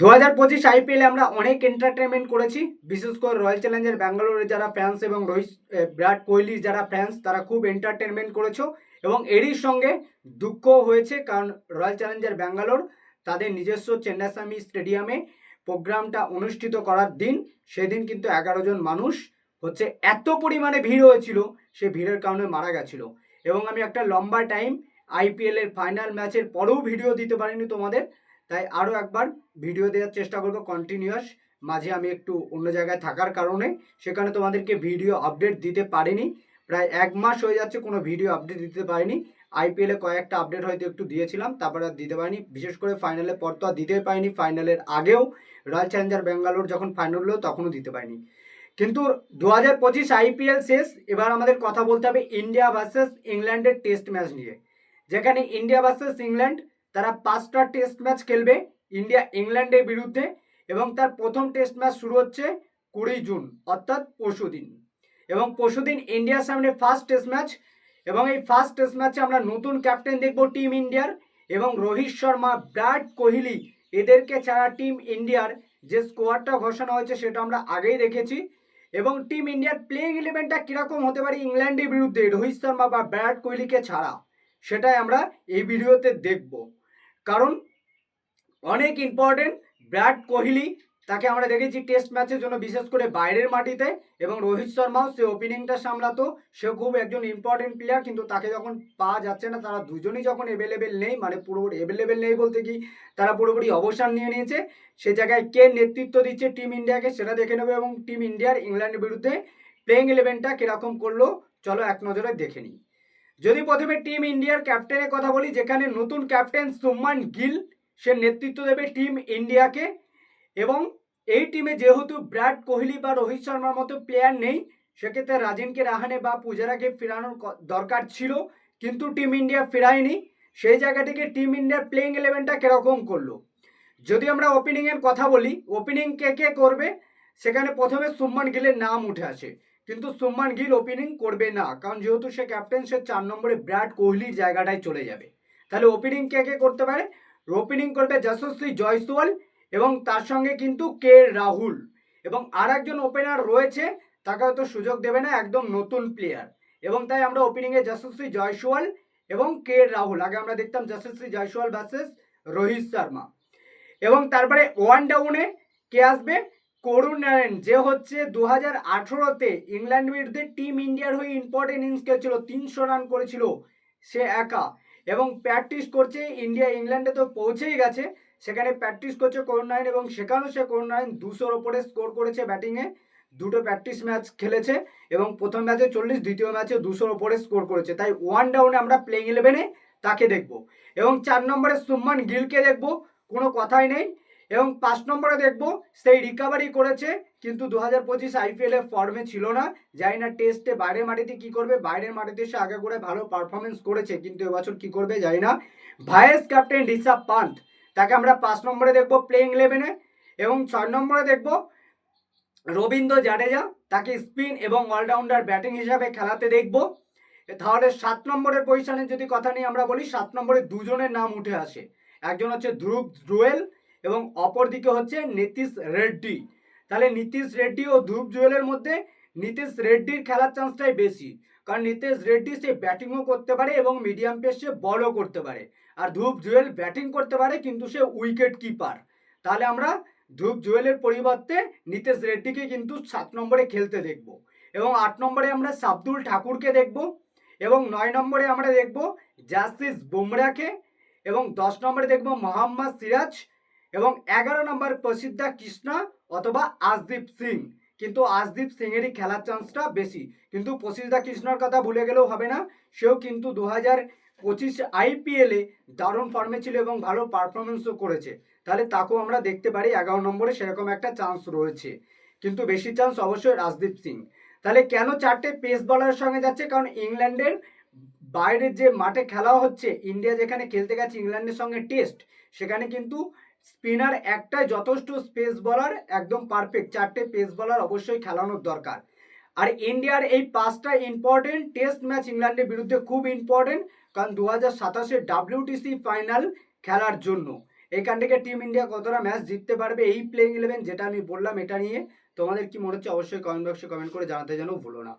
দু হাজার পঁচিশ আইপিএলে আমরা অনেক এন্টারটেনমেন্ট করেছি, বিশেষ করে রয়্যাল চ্যালেঞ্জার ব্যাঙ্গালোরের যারা ফ্যান্স এবং রোহিত বিরাট কোহলির যারা ফ্যান্স তারা খুব এন্টারটেনমেন্ট করেছ। এবং এরই সঙ্গে দুঃখ হয়েছে, কারণ রয়্যাল চ্যালেঞ্জার ব্যাঙ্গালোর তাদের নিজস্ব চেন্নাস্বামী স্টেডিয়ামে প্রোগ্রামটা অনুষ্ঠিত করার দিন, সেদিন কিন্তু এগারো জন মানুষ, হচ্ছে এত পরিমাণে ভিড় হয়েছিল, সে ভিড়ের কারণে মারা গেছিল। এবং আমি একটা লম্বা টাইম আইপিএল এর ফাইনাল ম্যাচের পরেও ভিডিও দিতে পারিনি তোমাদের তাই আরও একবার ভিডিও দেওয়ার চেষ্টা করব কন্টিনিউয়াস মাঝে আমি একটু অন্য জায়গায় থাকার কারণে, সেখানে তোমাদেরকে ভিডিও আপডেট দিতে পারিনি। প্রায় এক মাস হয়ে যাচ্ছে কোনো ভিডিও আপডেট দিতে পারিনি। আইপিএলে কয়েকটা আপডেট হয়তো একটু দিয়েছিলাম, তারপরে আর দিতে পারিনি। বিশেষ করে ফাইনালের পর তো আর দিতে পারিনি। ফাইনালের আগেও রয়্যাল চ্যালেঞ্জার ব্যাঙ্গালোর যখন ফাইনাল হলো, তখনও দিতে পারিনি। কিন্তু দু হাজার পঁচিশ আইপিএল শেষ, এবার আমাদের কথা বলতে হবে ইন্ডিয়া ভার্সেস ইংল্যান্ডের টেস্ট ম্যাচ নিয়ে। যেখানে ইন্ডিয়া ভার্সেস ইংল্যান্ড তারা পাঁচটা টেস্ট ম্যাচ খেলবে ইন্ডিয়া ইংল্যান্ডের বিরুদ্ধে এবং তার প্রথম টেস্ট ম্যাচ শুরু হচ্ছে কুড়ি জুন, অর্থাৎ পরশুদিন এবং পরশুদিন ইন্ডিয়ার সামনে ফার্স্ট টেস্ট ম্যাচ এবং এই ফার্স্ট টেস্ট ম্যাচে আমরা নতুন ক্যাপ্টেন দেখব টিম ইন্ডিয়ার এবং রোহিত শর্মা, বিরাট কোহলি এদেরকে ছাড়া টিম ইন্ডিয়ার যে স্কোয়াডটা ঘোষণা হয়েছে সেটা আমরা আগেই দেখেছি। এবং টিম ইন্ডিয়ার প্লেইং ইলেভেনটা কীরকম হতে পারে ইংল্যান্ডের বিরুদ্ধে, রোহিত শর্মা বা বিরাট কোহলিকে ছাড়া, সেটাই আমরা এই ভিডিওতে দেখব। কারণ অনেক ইম্পর্টেন্ট বিরাট কোহলি, তাকে আমরা দেখেছি টেস্ট ম্যাচের জন্য বিশেষ করে বাইরের মাটিতে এবং রোহিত শর্মাও সে ওপেনিংটা সামলাতো। সেও খুব একজন ইম্পর্টেন্ট প্লেয়ার কিন্তু তাকে যখন পাওয়া যাচ্ছে না, তারা দুজনই যখন অ্যাভেলেবেল নেই মানে পুরোপুরি অ্যাভেলেবেল নেই বলতে কি, তারা পুরোপুরি অবসান নিয়ে নিয়েছে। সে জায়গায় কে নেতৃত্ব দিচ্ছে টিম ইন্ডিয়াকে সেটা দেখে নেবে এবং টিম ইন্ডিয়ার ইংল্যান্ডের বিরুদ্ধে প্লেইং ইলেভেনটা কীরকম করল, চলো এক নজরে দেখে নিই। যদি প্রথমে টিম ইন্ডিয়ার ক্যাপ্টেনের কথা বলি, যেখানে নতুন ক্যাপ্টেন সুমান গিল, সে নেতৃত্ব দেবে টিম ইন্ডিয়াকে এবং এই টিমে যেহেতু বিরাট কোহলি বা রোহিত শর্মার মতো প্লেয়ার নেই, সেক্ষেত্রে রাজিনকে, রাহানে বা পূজারাকে ফেরানোর দরকার ছিল, কিন্তু টিম ইন্ডিয়া ফেরায়নি। সেই জায়গা থেকে টিম ইন্ডিয়ার প্লেইং ইলেভেনটা কীরকম করল? যদি আমরা ওপেনিংয়ের কথা বলি ওপেনিং কে কে করবে? সেখানে প্রথমে সুম্মান গিলের নাম উঠে আসে। কিন্তু সুম্মান গিল ওপেনিং করবে না, কারণ যেহেতু সে ক্যাপ্টেন সে চার নম্বরে বিরাট কোহলির জায়গাটায় চলে যাবে। তাহলে ওপেনিং কে কে করতে পারে? ওপেনিং করবে যশস্বী জয়সওয়াল এবং তার সঙ্গে কিন্তু কে রাহুল। এবং আর একজন ওপেনার রয়েছে, তাকে হয়তো সুযোগ দেবে না একদম নতুন প্লেয়ার এবং তাই আমরা ওপেনিংয়ে যশস্বী জয়সওয়াল এবং কে রাহুল। আগে আমরা দেখতাম যশস্বী জয়সওয়াল ভার্সেস রোহিত শর্মা। এবং তারপরে ওয়ান ডাউনে কে আসবে? করুণ নারায়ণ যে হচ্ছে দু হাজার আঠেরোতে ইংল্যান্ড বিরুদ্ধে টিম ইন্ডিয়ার হয়ে ইম্পর্টেন্ট ইনিংস খেলছিল তিনশো রান করেছিল সে একা। এবং প্র্যাকটিস করছে ইন্ডিয়া, ইংল্যান্ডে তো পৌঁছেই গেছে, সেখানে প্র্যাকটিস করছে করুণ নারায়ণ এবং সেখানেও সে করুণ নারায়ণ দুশোর ওপরে স্কোর করেছে ব্যাটিংয়ে দুটো প্র্যাকটিস ম্যাচ খেলেছে এবং প্রথম ম্যাচে চল্লিশ, দ্বিতীয় ম্যাচে দুশোর ওপরে স্কোর করেছে। তাই ওয়ান ডাউনে আমরা প্লেইং ইলেভেনে তাকে দেখব। এবং চার নম্বরে সুম্মান গিলকে দেখব, কোনো কথাই নেই। এবং পাঁচ নম্বরে দেখব, সেই রিকাভারি করেছে, কিন্তু দু হাজার পঁচিশ আইপিএলের ফর্মে ছিল না। জানি না টেস্টে বাইরের মাটিতে কি করবে, বাইরের মাটিতে সে আগে করে ভালো পারফরমেন্স করেছে, কিন্তু এবছর কি করবে জানি না। ভাইস ক্যাপ্টেন ঋষভ পান্থ, তাকে আমরা পাঁচ নম্বরে দেখব প্লেইং ইলেভেনে এবং ছয় নম্বরে দেখব রবীন্দ্র জাডেজা, তাকে স্পিন এবং অলরাউন্ডার ব্যাটিং হিসাবে খেলাতে দেখব। তাহলে সাত নম্বরের পজিশনের যদি কথা নিয়ে আমরা বলি, সাত নম্বরে দুজনের নাম উঠে আসে। একজন হচ্ছে ধ্রুব জুয়েল এবং অপরদিকে হচ্ছে নীতিশ রেড্ডি। তাহলে নীতিশ রেড্ডি ও ধ্রুব জুয়েলের মধ্যে নীতিশ রেড্ডির খেলার চান্সটাই বেশি। কারণ নীতিশ রেড্ডি সে ব্যাটিংও করতে পারে এবং মিডিয়াম পেস সে বলও করতে পারে। আর ধ্রুব জুয়েল ব্যাটিং করতে পারে, কিন্তু সে উইকেট কিপার। তাহলে আমরা ধ্রুব জুয়েলের পরিবর্তে নীতিশ রেড্ডিকে কিন্তু সাত নম্বরে খেলতে দেখব। এবং আট নম্বরে আমরা সাবদুল ঠাকুরকে দেখব এবং নয় নম্বরে আমরা দেখব জাস্টিস বুমরাকে এবং দশ নম্বরে দেখব মোহাম্মদ সিরাজ এবং এগারো নম্বর প্রসিদ্ধা কৃষ্ণা অথবা আশদীপ সিং। কিন্তু আশদীপ সিংয়েরই খেলার চান্সটা বেশি। কিন্তু প্রসিদ্ধা কৃষ্ণার কথা ভুলে গেলেও হবে না। সেও কিন্তু দু হাজার পঁচিশ আইপিএলে দারুণ ফর্মে ছিল এবং ভালো পারফরমেন্সও করেছে। তাহলে তাকেও আমরা দেখতে পারি, এগারো নম্বরে সেরকম একটা চান্স রয়েছে। কিন্তু বেশি চান্স অবশ্যই রাজদীপ সিং। তাহলে কেন চারটে পেস বলারের সঙ্গে যাচ্ছে? কারণ ইংল্যান্ডের বাইরের যে মাঠে খেলা হচ্ছে, ইন্ডিয়া যেখানে খেলতে গেছে, ইংল্যান্ডের সঙ্গে টেস্ট সেখানে কিন্তু স্পিনার একটাই যথেষ্ট স্পেস বলার, একদম পারফেক্ট চারটে পেস বলার অবশ্যই খেলানোর দরকার। আর ইন্ডিয়ার এই পাঁচটা ইম্পর্টেন্ট টেস্ট ম্যাচ ইংল্যান্ডের বিরুদ্ধে খুব ইম্পর্টেন্ট কারণ দু হাজার সাতাশে ডাব্লিউটিসি ফাইনাল খেলার জন্য। এখান থেকে টিম ইন্ডিয়া কতটা ম্যাচ জিততে পারবে এই প্লেইং ইলেভেন যেটা আমি বললাম, এটা নিয়ে তোমাদের কি মনে হচ্ছে অবশ্যই কমেন্ট বক্সে কমেন্ট করে জানাতে যেন ভুলো না।